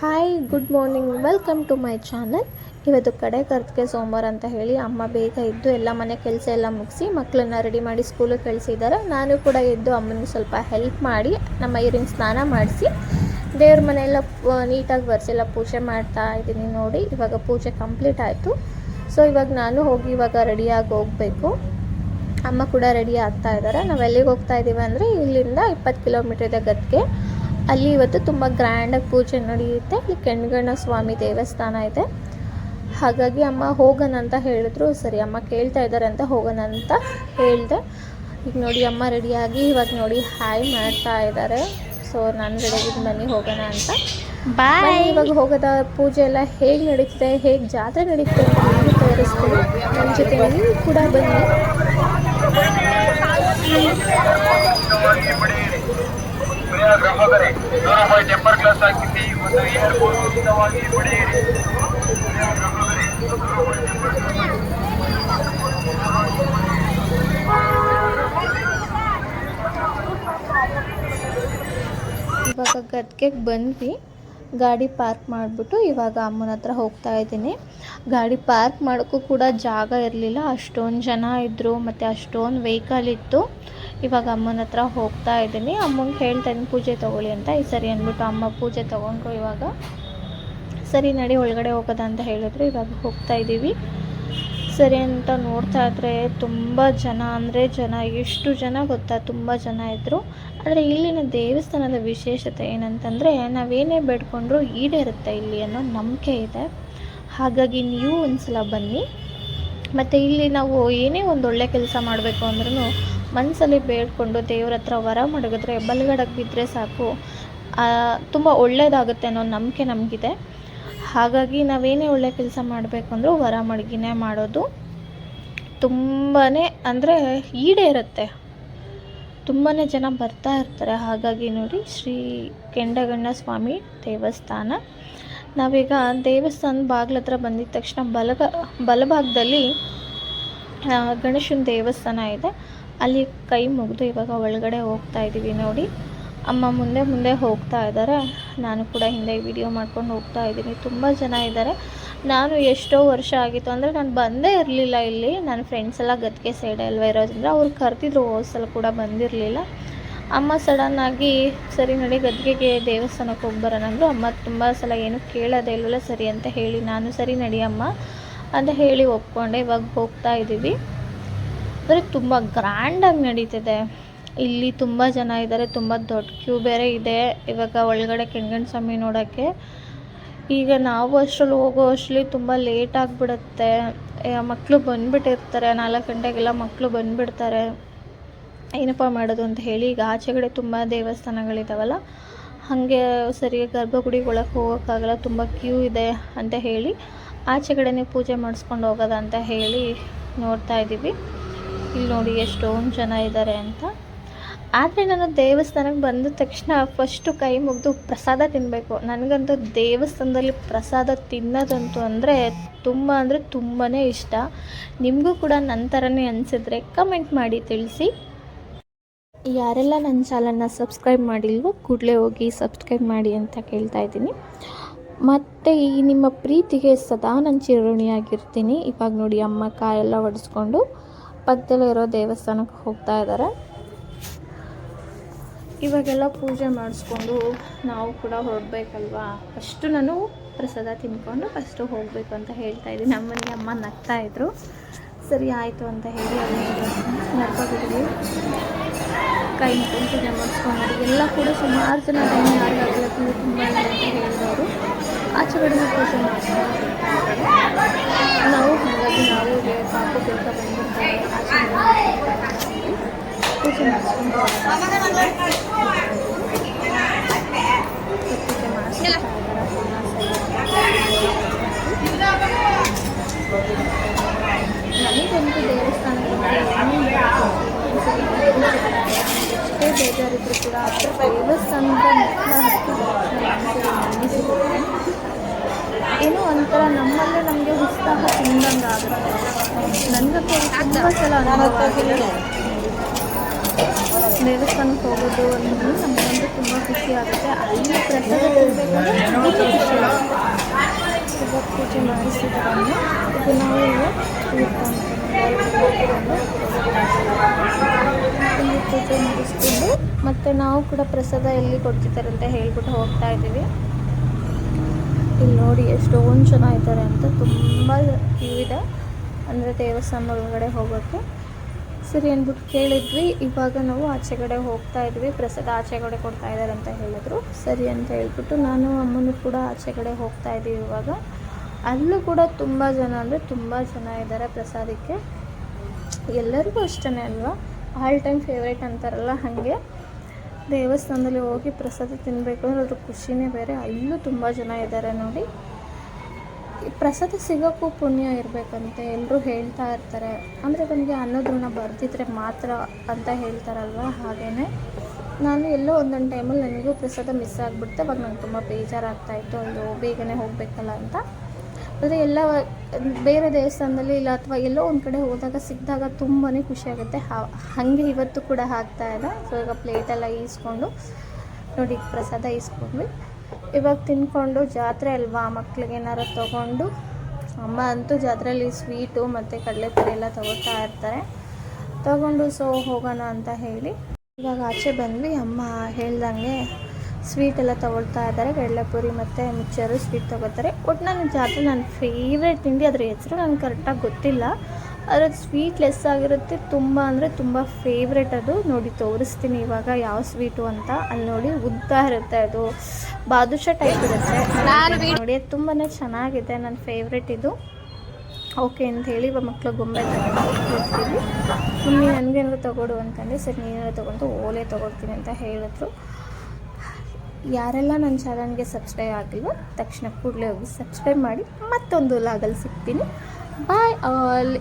Hi good morning welcome to my channel ಇವತ್ತು ಕಡೆ ಕರ್ತಕೆ ಸೋಮವಾರ ಅಂತ ಹೇಳಿ ಅಮ್ಮ ಬೇಗ ಇದ್ದು ಎಲ್ಲ ಮನೆ ಕೆಲಸ ಎಲ್ಲ ಮುಗಿಸಿ ಮಕ್ಕಳನ್ನ ರೆಡಿ ಮಾಡಿ ಸ್ಕೂಲಿಗೆ ಕಳಿಸಿದ್ದಾರೆ ನಾನು ಕೂಡ ಎದ್ದು ಅಮ್ಮನಿಗೆ ಸ್ವಲ್ಪ ಹೆಲ್ಪ್ ಮಾಡಿ ನಮ್ಮ ಇರಿಂಗ್ ಸ್ನಾನ ಮಾಡಿಸಿ ದೇವ್ರ ಮನೆಯೆಲ್ಲ ನೀಟಾಗಿ ಬರ್ಸೆಲ್ಲ ಪೂಜೆ ಮಾಡ್ತಾ ಇದ್ದೀನಿ ನೋಡಿ. ಇವಾಗ ಪೂಜೆ ಕಂಪ್ಲೀಟ್ ಆಯಿತು. ಸೊ ಇವಾಗ ನಾನು ಹೋಗಿ ಇವಾಗ ರೆಡಿಯಾಗಿ ಹೋಗಬೇಕು. ಅಮ್ಮ ಕೂಡ ರೆಡಿ ಆಗ್ತಾ ಇದ್ದಾರೆ ನಾವು ಎಲ್ಲಿಗೆ ಹೋಗ್ತಾ ಇದ್ದೀವಿ ಅಂದರೆ ಇಲ್ಲಿಂದ ಇಪ್ಪತ್ತು ಕಿಲೋಮೀಟರ್ ಇದೆ ಗದ್ಗೆ. ಅಲ್ಲಿ ಇವತ್ತು ತುಂಬ ಗ್ರ್ಯಾಂಡಾಗಿ ಪೂಜೆ ನಡೆಯುತ್ತೆ. ಇಲ್ಲಿ ಕೆಣ್ಗಣ್ಣ ಸ್ವಾಮಿ ದೇವಸ್ಥಾನ ಇದೆ. ಹಾಗಾಗಿ ಅಮ್ಮ ಹೋಗೋಣ ಅಂತ ಹೇಳಿದ್ರು. ಸರಿ ಅಮ್ಮ ಕೇಳ್ತಾ ಇದ್ದಾರೆ ಅಂತ ಹೋಗೋಣ ಅಂತ ಹೇಳಿದೆ. ಈಗ ನೋಡಿ ಅಮ್ಮ ರೆಡಿಯಾಗಿ ಇವಾಗ ನೋಡಿ ಹಾಯ್ ಮಾಡ್ತಾ ಇದ್ದಾರೆ ಸೊ ನಾನು ರೆಡಿಯಾಗಿ ಬನ್ನಿ ಹೋಗೋಣ ಅಂತ. ಬಾಯ್ ಇವಾಗ ಹೋಗೋದ ಪೂಜೆ ಎಲ್ಲ ಹೇಗೆ ನಡೀತಿದೆ ಹೇಗೆ ಜಾತ್ರೆ ನಡೀತಿದೆ ಅಂತ ತೋರಿಸ್ತೀನಿ. ನನ್ನ ಜೊತೆ ನೀವು ಕೂಡ ಬನ್ನಿ. ನೂರ ಟೆಂಪರ್ ಗ್ಲಾಸ್ ಒಂದು ಏರ್ಪೋರ್ಟ್ ಉಚಿತವಾಗಿ ಪಡೆಯಿರಿ ಇವಾಗ ಗದ್ಗೆಗೆ ಬಂದ್ವಿ. ಗಾಡಿ ಪಾರ್ಕ್ ಮಾಡಿಬಿಟ್ಟು ಇವಾಗ ಅಮ್ಮನ ಹತ್ರ ಹೋಗ್ತಾ ಇದ್ದೀನಿ. ಗಾಡಿ ಪಾರ್ಕ್ ಮಾಡೋಕ್ಕೂ ಕೂಡ ಜಾಗ ಇರಲಿಲ್ಲ. ಅಷ್ಟೊಂದು ಜನ ಇದ್ದರು ಮತ್ತು ಅಷ್ಟೊಂದು ವೆಹಿಕಲ್ ಇತ್ತು. ಇವಾಗ ಅಮ್ಮನ ಹತ್ರ ಹೋಗ್ತಾ ಇದ್ದೀನಿ. ಅಮ್ಮಂಗೆ ಹೇಳ್ತಾ ಇದ್ದೀನಿ ಪೂಜೆ ತೊಗೊಳ್ಳಿ ಅಂತ. ಈ ಸರಿ ಅಂದ್ಬಿಟ್ಟು ಅಮ್ಮ ಪೂಜೆ ತೊಗೊಂಡ್ರು ಇವಾಗ. ಸರಿ ನಡಿ, ಒಳಗಡೆ ಹೋಗೋದ ಅಂತ ಹೇಳಿದ್ರು. ಇವಾಗ ಹೋಗ್ತಾ ಇದ್ದೀವಿ. ಸರಿ ಅಂತ ನೋಡ್ತಾ ಇದ್ರೆ ತುಂಬ ಜನ, ಅಂದರೆ ಜನ, ಎಷ್ಟು ಜನ ಗೊತ್ತಾ? ತುಂಬ ಜನ ಇದ್ದರು ಆದರೆ ಇಲ್ಲಿನ ದೇವಸ್ಥಾನದ ವಿಶೇಷತೆ ಏನಂತಂದರೆ ನಾವೇನೇ ಬೇಡ್ಕೊಂಡ್ರೂ ಈಡೇರುತ್ತೆ ಇಲ್ಲಿ ಅನ್ನೋ ನಂಬಿಕೆ ಇದೆ. ಹಾಗಾಗಿ ನೀವು ಒಂದ್ಸಲ ಬನ್ನಿ. ಮತ್ತು ಇಲ್ಲಿ ನಾವು ಏನೇ ಒಂದು ಒಳ್ಳೆ ಕೆಲಸ ಮಾಡಬೇಕು ಅಂದ್ರೂ ಮನಸ್ಸಲ್ಲಿ ಬೇಡ್ಕೊಂಡು ದೇವ್ರ ಹತ್ರ ವರ ಮಡಗಿದ್ರೆ ಬಲಗಡಕ್ಕೆ ಬಿದ್ದರೆ ಸಾಕು. ತುಂಬ ಒಳ್ಳೆಯದಾಗುತ್ತೆ ಅನ್ನೋ ನಂಬಿಕೆ ನಮಗಿದೆ. ಹಾಗಾಗಿ ನಾವೇನೇ ಒಳ್ಳೆ ಕೆಲಸ ಮಾಡಬೇಕು ಅಂದರೂ ವರ ಮಡಗಿನೇ ಮಾಡೋದು ತುಂಬಾ ಅಂದರೆ ಈಡೇರುತ್ತೆ ತುಂಬಾ ಜನ ಬರ್ತಾ ಇರ್ತಾರೆ. ಹಾಗಾಗಿ ನೋಡಿ ಶ್ರೀ ಕೆಂಡಗಣ್ಣ ಸ್ವಾಮಿ ದೇವಸ್ಥಾನ. ನಾವೀಗ ದೇವಸ್ಥಾನ ಬಾಗ್ಲ ಹತ್ರ ಬಂದಿದ್ದ ತಕ್ಷಣ ಬಲಗ, ಬಲಭಾಗದಲ್ಲಿ ಗಣೇಶನ ದೇವಸ್ಥಾನ ಇದೆ. ಅಲ್ಲಿ ಕೈ ಮುಗಿದು ಇವಾಗ ಒಳಗಡೆ ಹೋಗ್ತಾ ಇದ್ದೀವಿ ನೋಡಿ. ಅಮ್ಮ ಮುಂದೆ ಮುಂದೆ ಹೋಗ್ತಾ ಇದ್ದಾರೆ ನಾನು ಕೂಡ ಹಿಂದೆ ವಿಡಿಯೋ ಮಾಡ್ಕೊಂಡು ಹೋಗ್ತಾ ಇದ್ದೀನಿ ತುಂಬ ಜನ ಇದ್ದಾರೆ ನಾನು ಎಷ್ಟೋ ವರ್ಷ ಆಗಿತ್ತು ಅಂದರೆ ನಾನು ಬಂದೇ ಇರಲಿಲ್ಲ ಇಲ್ಲಿ. ನನ್ನ ಫ್ರೆಂಡ್ಸ್ ಎಲ್ಲ ಗದ್ಗೆ ಸೈಡ್ ಅಲ್ವಾ ಇರೋದ್ರಿಂದ ಅವ್ರು ಕರೆದಿದ್ರು ಹೋದ್ಸಲ ಕೂಡ ಬಂದಿರಲಿಲ್ಲ. ಅಮ್ಮ ಸಡನ್ನಾಗಿ ಸರಿ ನಡಿ ಗದ್ಗೆಗೆ ದೇವಸ್ಥಾನಕ್ಕೆ ಹೋಗಿ ಅಂದರು. ಅಮ್ಮ ತುಂಬ ಸಲ ಏನು ಕೇಳೋದೇ ಇಲ್ವಲ್ಲ ಸರಿ ಅಂತ ಹೇಳಿ, ನಾನು ಸರಿ ನಡಿ ಅಮ್ಮ ಅಂತ ಹೇಳಿ ಒಪ್ಕೊಂಡೆ. ಇವಾಗ ಹೋಗ್ತಾ ಇದ್ದೀವಿ. ಅಂದರೆ ತುಂಬ ಗ್ರ್ಯಾಂಡಾಗಿ ನಡೀತಿದೆ. ಇಲ್ಲಿ ತುಂಬ ಜನ ಇದ್ದಾರೆ ತುಂಬ ದೊಡ್ಡ ಕ್ಯೂ ಬೇರೆ ಇದೆ. ಇವಾಗ ಒಳಗಡೆ ಕೆಂಗಣ್ಣ ಸ್ವಾಮಿ ನೋಡೋಕ್ಕೆ ಈಗ ನಾವು ಅಷ್ಟರಲ್ಲಿ ಹೋಗೋ ಅಷ್ಟರಲ್ಲಿ ತುಂಬ ಲೇಟ್ ಆಗಿಬಿಡುತ್ತೆ. ಮಕ್ಕಳು ಬಂದುಬಿಟ್ಟಿರ್ತಾರೆ. ನಾಲ್ಕು ಗಂಟೆಗೆಲ್ಲ ಮಕ್ಕಳು ಬಂದುಬಿಡ್ತಾರೆ. ಏನಪ್ಪ ಮಾಡೋದು ಅಂತ ಹೇಳಿ, ಈಗ ಆಚೆಗಡೆ ತುಂಬ ದೇವಸ್ಥಾನಗಳಿದ್ದಾವಲ್ಲ ಹಾಗೆ ಸರಿಯಾಗಿ ಗರ್ಭಗುಡಿಗೆ ಒಳಗೆ ಹೋಗೋಕ್ಕಾಗಲ್ಲ, ತುಂಬ ಕ್ಯೂ ಇದೆ ಅಂತ ಹೇಳಿ, ಆಚೆ ಕಡೆನೇ ಪೂಜೆ ಮಾಡಿಸ್ಕೊಂಡು ಹೋಗೋದ ಅಂತ ಹೇಳಿ ನೋಡ್ತಾ ಇದ್ದೀವಿ ಇಲ್ಲಿ ನೋಡಿ ಎಷ್ಟೊಂದು ಜನ ಇದ್ದಾರೆ ಅಂತ. ಆದರೆ ನಾನು ದೇವಸ್ಥಾನಕ್ಕೆ ಬಂದ ತಕ್ಷಣ ಫಸ್ಟು ಕೈ ಮುಗಿದು ಪ್ರಸಾದ ತಿನ್ನಬೇಕು ನನಗಂತೂ ದೇವಸ್ಥಾನದಲ್ಲಿ ಪ್ರಸಾದ ತಿನ್ನೋದಂತೂ ಅಂದರೆ ತುಂಬ ಅಂದರೆ ತುಂಬಾ ಇಷ್ಟ. ನಿಮಗೂ ಕೂಡ ನನ್ನ ಥರನೇ ಅನಿಸಿದ್ರೆ ಕಮೆಂಟ್ ಮಾಡಿ ತಿಳಿಸಿ. ಯಾರೆಲ್ಲ ನನ್ನ ಚಾನಲ್ನ ಸಬ್ಸ್ಕ್ರೈಬ್ ಮಾಡಿಲ್ವೋ ಕೂಡಲೇ ಹೋಗಿ ಸಬ್ಸ್ಕ್ರೈಬ್ ಮಾಡಿ ಅಂತ ಕೇಳ್ತಾ ಇದ್ದೀನಿ. ಮತ್ತು ಈ ನಿಮ್ಮ ಪ್ರೀತಿಗೆ ಸದಾ ನಾನು ಚಿರಋಣಿಯಾಗಿರ್ತೀನಿ. ಇವಾಗ ನೋಡಿ ಅಮ್ಮ ಕಾಯೆಲ್ಲ ಒಡಿಸ್ಕೊಂಡು ಪಕ್ಕದಲ್ಲಿರೋ ದೇವಸ್ಥಾನಕ್ಕೆ ಹೋಗ್ತಾ ಇದ್ದಾರೆ. ಇವಾಗೆಲ್ಲ ಪೂಜೆ ಮಾಡಿಸ್ಕೊಂಡು ನಾವು ಕೂಡ ಹೊರಡ್ಬೇಕಲ್ವಾ? ಫಸ್ಟು ನಾನು ಪ್ರಸಾದ ತಿನ್ಕೊಂಡು ಫಸ್ಟು ಹೋಗಬೇಕು ಅಂತ ಹೇಳ್ತಾ ಇದ್ದೀನಿ. ಅಮ್ಮನಿಗೆ ಅಮ್ಮ ನಗ್ತಾ ಇದ್ರು. ಸರಿ, ಆಯಿತು ಅಂತ ಹೇಳಿ ಅಲ್ಲಿ ಕೈ ಮುಟ್ಕೊಂಡು ಪೂಜೆ ಮಾಡಿಸ್ಕೊಂಡು ಎಲ್ಲ ಕೂಡ ಸುಮಾರು ಜನ ಟೈಮ್ ಯಾರಿಗಾಗಲ್ಲ ತುಂಬ ತುಂಬ ಅಂತ ಹೇಳಿದವರು. ಆಚೆ ಕಡೆ ಪೂಜೆ ಮಾಡಿಸ್ಕೊಂಡು ನಾವು ಹಾಗಾಗಿ ನಾವು ಪಾಪು ಬೇಗ ಬಂದಿರ್ತಾರೆ. ಆಚೆ ಪೂಜೆ ಮಾಡಿಸ್ಕೊಂಡು ಎಷ್ಟೇ ಬೇಜಾರಿದ್ರು ಕೂಡ ದೇವಸ್ಥಾನದ ಮೆಟ್ಲ ಹತ್ತಿ ಏನೋ ಒಂಥರ ನಮ್ಮಲ್ಲೇ ನಮಗೆ ಉತ್ಸಾಹ ತುಂಬಂಗೆ ಆಗುತ್ತೆ. ತುಂಬ ಸಲ ಅನುಭವ ದೇವಸ್ಥಾನಕ್ಕೆ ಹೋಗೋದು ಅನ್ನೋದು ನಮಗಂತೂ ತುಂಬ ಖುಷಿ ಆಗುತ್ತೆ. ಅಲ್ಲಿ ಪ್ರಸಾದ ತಿನ್ನಬೇಕಂದ್ರೆ ಪೂಜೆ ಮಾಡಿಸಿದ್ರೆ ಇದನ್ನು ನಾವು ಈಗ ಮತ್ತು ನಾವು ಕೂಡ ಪ್ರಸಾದ ಎಲ್ಲಿ ಕೊಡ್ತಿದ್ದಾರೆ ಅಂತ ಹೇಳ್ಬಿಟ್ಟು ಹೋಗ್ತಾ ಇದ್ದೀವಿ. ಇಲ್ಲಿ ನೋಡಿ ಎಷ್ಟೊಂದು ಜನ ಇದ್ದಾರೆ ಅಂತ ತುಂಬ ಇದೆ ಅಂದರೆ ದೇವಸ್ಥಾನ ಒಳಗಡೆ ಹೋಗೋಕ್ಕೆ ಸರಿ ಅಂದ್ಬಿಟ್ಟು ಕೇಳಿದ್ವಿ, ಇವಾಗ ನಾವು ಆಚೆ ಕಡೆ ಹೋಗ್ತಾ ಇದ್ವಿ, ಪ್ರಸಾದ ಆಚೆ ಕಡೆ ಕೊಡ್ತಾ ಇದ್ದಾರೆ ಅಂತ ಹೇಳಿದ್ರು. ಸರಿ ಅಂತ ಹೇಳ್ಬಿಟ್ಟು ನಾನು ಅಮ್ಮನೂ ಕೂಡ ಆಚೆ ಕಡೆ ಹೋಗ್ತಾ ಇದ್ದೀವಿ ಇವಾಗ. ಅಲ್ಲೂ ಕೂಡ ತುಂಬ ಜನ ಅಂದರೆ ತುಂಬ ಜನ ಇದ್ದಾರೆ ಪ್ರಸಾದಕ್ಕೆ. ಎಲ್ಲರಿಗೂ ಅಷ್ಟೇ ಅಲ್ವಾ? ಆಲ್ ಟೈಮ್ ಫೇವ್ರೇಟ್ ಅಂತಾರಲ್ಲ ಹಾಗೆ. ದೇವಸ್ಥಾನದಲ್ಲಿ ಹೋಗಿ ಪ್ರಸಾದ ತಿನ್ನಬೇಕು ಅಂದ್ರೆ ಅದ್ರ ಖುಷಿನೇ ಬೇರೆ. ಅಲ್ಲೂ ತುಂಬ ಜನ ಇದ್ದಾರೆ ನೋಡಿ. ಪ್ರಸಾದ ಸಿಗೋಕ್ಕೂ ಪುಣ್ಯ ಇರಬೇಕಂತೆ. ಎಲ್ಲರೂ ಹೇಳ್ತಾ ಇರ್ತಾರೆ. ಅಂದರೆ ನನಗೆ ಅನ್ನೋದನ್ನ ಬರ್ದಿದ್ರೆ ಮಾತ್ರ ಅಂತ ಹೇಳ್ತಾರಲ್ವ? ಹಾಗೇ ನಾನು ಎಲ್ಲೋ ಒಂದೊಂದು ಟೈಮಲ್ಲಿ ನನಗೂ ಪ್ರಸಾದ ಮಿಸ್ ಆಗಿಬಿಡ್ತೆ ಅವಾಗ ನಂಗೆ ತುಂಬ ಬೇಜಾರಾಗ್ತಾಯಿತ್ತು ಅಯ್ಯೋ, ಬೇಗನೆ ಹೋಗಬೇಕಲ್ಲ ಅಂತ. ಆದರೆ ಎಲ್ಲ ಬೇರೆ ದೇವಸ್ಥಾನದಲ್ಲಿ ಇಲ್ಲ ಅಥವಾ ಎಲ್ಲೋ ಒಂದು ಕಡೆ ಹೋದಾಗ ಸಿಕ್ಕಿದಾಗ ತುಂಬಾ ಖುಷಿಯಾಗುತ್ತೆ ಹಾಗೆ ಇವತ್ತು ಕೂಡ ಆಗ್ತಾ ಇದೆ. ಸೊ ಈಗ ಪ್ಲೇಟೆಲ್ಲ ಈಸ್ಕೊಂಡು, ನೋಡಿ, ಪ್ರಸಾದ ಈಸ್ಕೊಂಡ್ವಿ. ಇವಾಗ ತಿನ್ಕೊಂಡು ಜಾತ್ರೆ ಅಲ್ವಾ? ಮಕ್ಳಿಗೆ ಏನಾರು ತೊಗೊಂಡು, ಅಮ್ಮ ಅಂತೂ ಜಾತ್ರೆಯಲ್ಲಿ ಸ್ವೀಟು ಮತ್ತು ಕಡಲೆಪುರಿ ಎಲ್ಲ ತೊಗೋತಾ ಇರ್ತಾರೆ. ತಗೊಂಡು ಸೊ ಹೋಗೋಣ ಅಂತ ಹೇಳಿ. ಇವಾಗ ಆಚೆ ಬಂದ್ವಿ. ಅಮ್ಮ ಹೇಳ್ದಂಗೆ ಸ್ವೀಟ್ ಎಲ್ಲ ತಗೊಳ್ತಾ ಇದ್ದಾರೆ. ಕಡಲೆಪುರಿ ಮತ್ತು ಮಿಚ್ಚರು ಸ್ವೀಟ್ ತೊಗೋತಾರೆ ಒಟ್ಟು ನನ್ನ ಜಾತ್ರೆ ನನ್ನ ಫೇವ್ರೆಟ್ ತಿಂಡಿ ಅದ್ರ ಹೆಸರು ನನಗೆ ಕರೆಕ್ಟಾಗಿ ಗೊತ್ತಿಲ್ಲ. ಆದರೆ ಸ್ವೀಟ್ ಲೆಸ್ ಆಗಿರುತ್ತೆ. ತುಂಬ ಅಂದರೆ ತುಂಬ ಫೇವ್ರೆಟ್ ಅದು. ನೋಡಿ ತೋರಿಸ್ತೀನಿ ಇವಾಗ ಯಾವ ಸ್ವೀಟು ಅಂತ. ಅಲ್ಲಿ ನೋಡಿ ಉದ್ದ ಇರುತ್ತೆ ಅದು. ಬಾದುಷಾ ಟೈಪ್ ಇರುತ್ತೆ. ನೋಡಿ ಅದು ತುಂಬಾ ಚೆನ್ನಾಗಿದೆ ನನ್ನ ಫೇವ್ರೆಟ್ ಇದು. ಓಕೆ ಅಂತ ಹೇಳಿ ಇವಾಗ ಮಕ್ಕಳು ಗೊಂಬೆ ತಗೊಂಡು ಮಮ್ಮಿ ನನಗೇನಾದ್ರು ತಗೊಡು ಅಂತಂದರೆ ಸರಿ ನೀನೇನಾದ್ರು ತೊಗೊಂಡು ಓಲೆ ತೊಗೊಳ್ತೀನಿ ಅಂತ ಹೇಳಿದ್ರು. ಯಾರೆಲ್ಲ ನನ್ನ ಚಾನಲ್ಗೆ ಸಬ್ಸ್ಕ್ರೈಬ್ ಆಗಿಲ್ವೋ ತಕ್ಷಣ ಕೂಡಲೇ ಹೋಗಿ ಸಬ್ಸ್ಕ್ರೈಬ್ ಮಾಡಿ ಮತ್ತೊಂದು ಲಾಗಲ್ಲಿ ಸಿಗ್ತೀನಿ. ಬಾಯ್ ಆಲ್